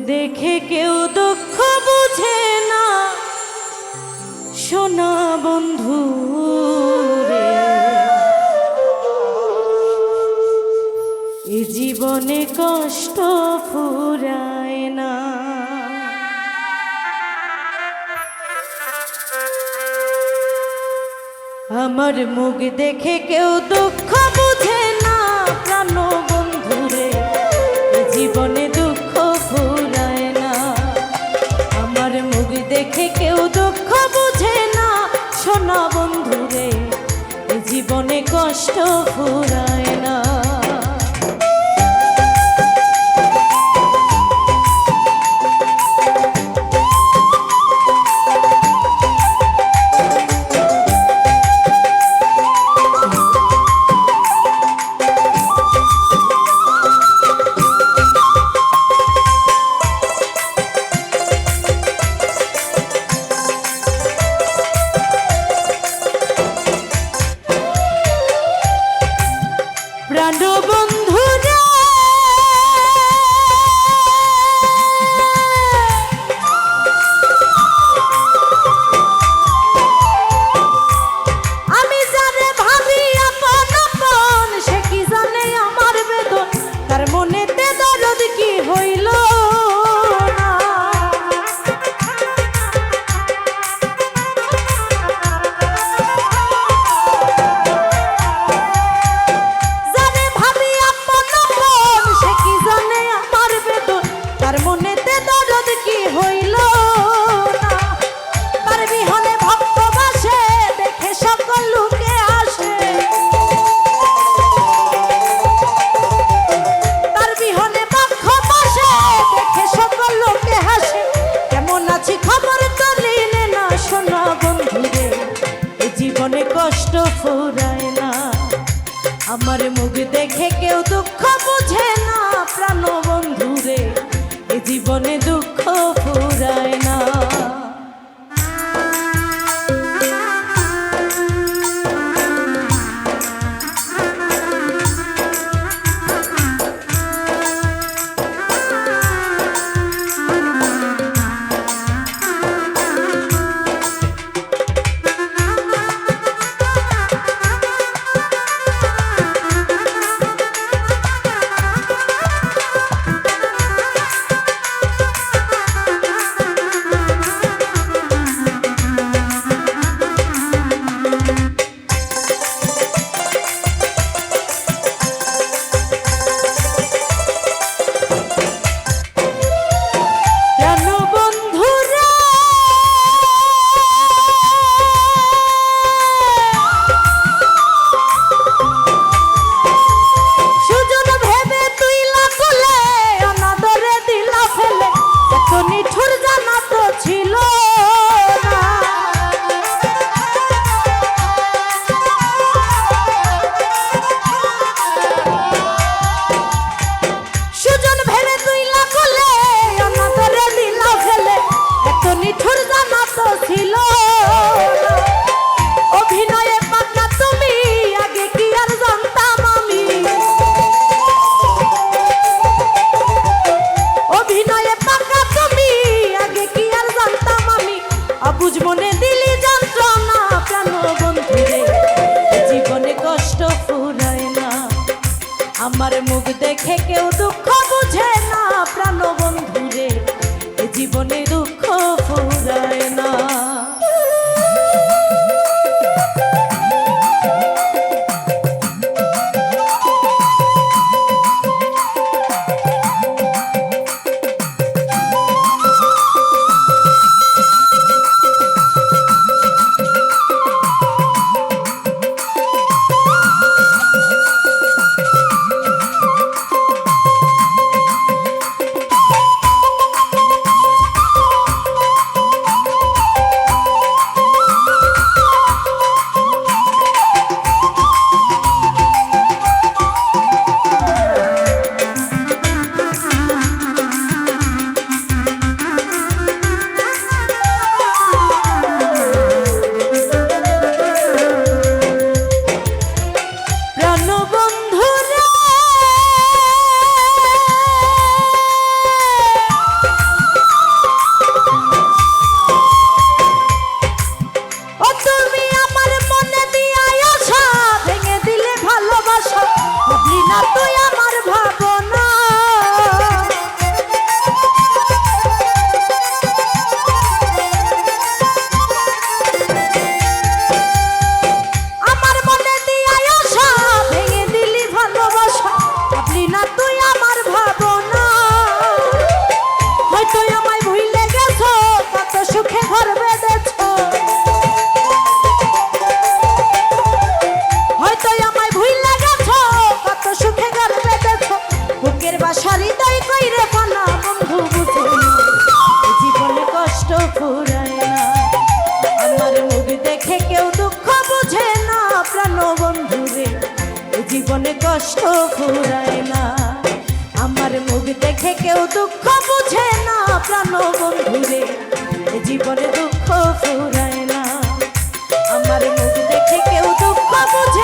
দেখে কেউ দুঃখ বুঝে না। সোনা বন্ধু এ জীবনে কষ্ট ফুরায় না। আমার মুখ দেখে কেউ দুঃখ জীবনে কষ্ট ফুরায় না। আমার মুখ দেখে কেউ দুঃখ বুঝে না প্রাণ কষ্ট ফুরায় না। আমার মুখ দেখে কেউ দুঃখ বুঝে না প্রাণ বন্ধুরে জীবনে দুঃখ ফুরায় না। আমার মুখ দেখে কেউ দুঃখ বুঝে